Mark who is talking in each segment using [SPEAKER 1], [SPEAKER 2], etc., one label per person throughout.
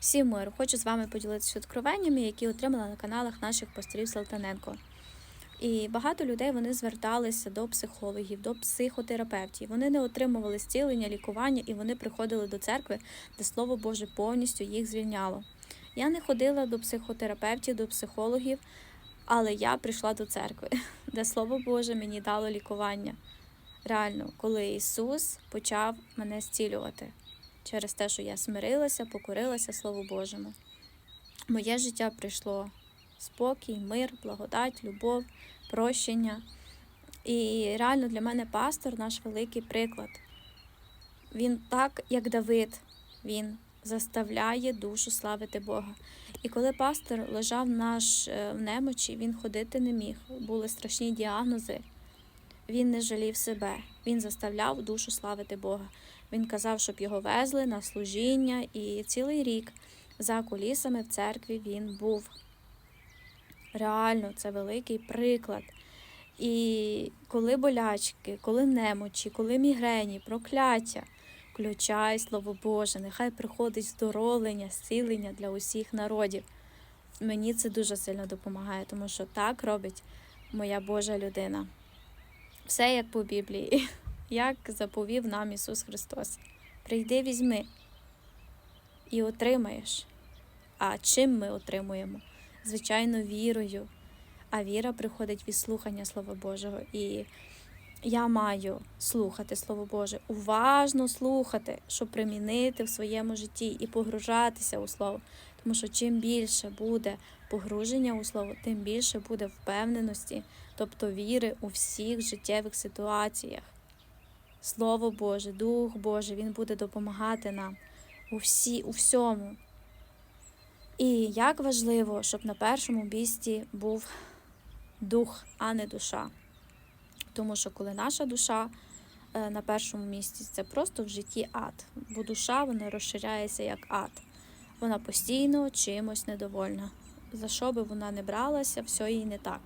[SPEAKER 1] Всім миру! Хочу з вами поділитися відкровеннями, які отримала на каналах наших пасторів Салтаненко. І багато людей вони зверталися до психологів, до психотерапевтів. Вони не отримували зцілення, лікування, і вони приходили до церкви, де Слово Боже повністю їх звільняло. Я не ходила до психотерапевтів, до психологів, але я прийшла до церкви, де Слово Боже мені дало лікування. Реально, коли Ісус почав мене зцілювати через те, що я смирилася, покорилася Слову Божому. Моє життя прийшло спокій, мир, благодать, любов, прощення. І реально для мене пастор наш великий приклад. Він так, як Давид, він заставляє душу славити Бога. І коли пастор лежав наш е, в немочі, він ходити не міг, були страшні діагнози. Він не жалів себе, він заставляв душу славити Бога. Він казав, щоб його везли на служіння, і цілий рік за кулісами в церкві він був. Реально, це великий приклад. І коли болячки, коли немочі, коли мігрені, прокляття, включай Слово Боже, нехай приходить здоровлення, зцілення для усіх народів. Мені це дуже сильно допомагає, тому що так робить моя Божа людина. Все як по Біблії, як заповів нам Ісус Христос. Прийди, візьми і отримаєш. А чим ми отримуємо? Звичайно, вірою. А віра приходить від слухання Слова Божого. І я маю слухати Слово Боже, уважно слухати, щоб примінити в своєму житті і погружатися у Слово. Тому що чим більше буде погруження у Слово, тим більше буде впевненості, тобто віри у всіх життєвих ситуаціях. Слово Боже, Дух Божий, Він буде допомагати нам у, всі, у всьому. І як важливо, щоб на першому місці був дух, а не душа. Тому що коли наша душа е, на першому місці, це просто в житті ад, бо душа вона розширяється як ад. Вона постійно чимось недовольна. За що би вона не бралася, все їй не так.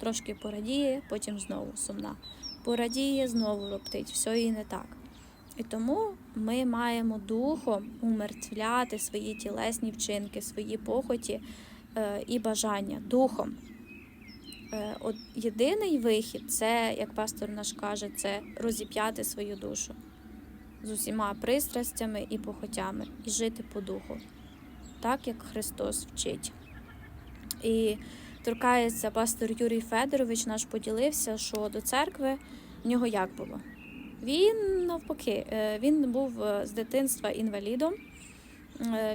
[SPEAKER 1] Трошки порадіє, потім знову сумна. Порадіє, знову роптить, все їй не так. І тому ми маємо духом умертвляти свої тілесні вчинки, свої похоті е, і бажання духом. Е, от єдиний вихід це, як пастор наш каже, це розіп'яти свою душу з усіма пристрастями і похотями, і жити по духу, так як Христос вчить. І торкається пастор Юрій Федорович, наш поділився, що до церкви в нього як було? Він навпаки, е, він був е, з дитинства інвалідом. Е,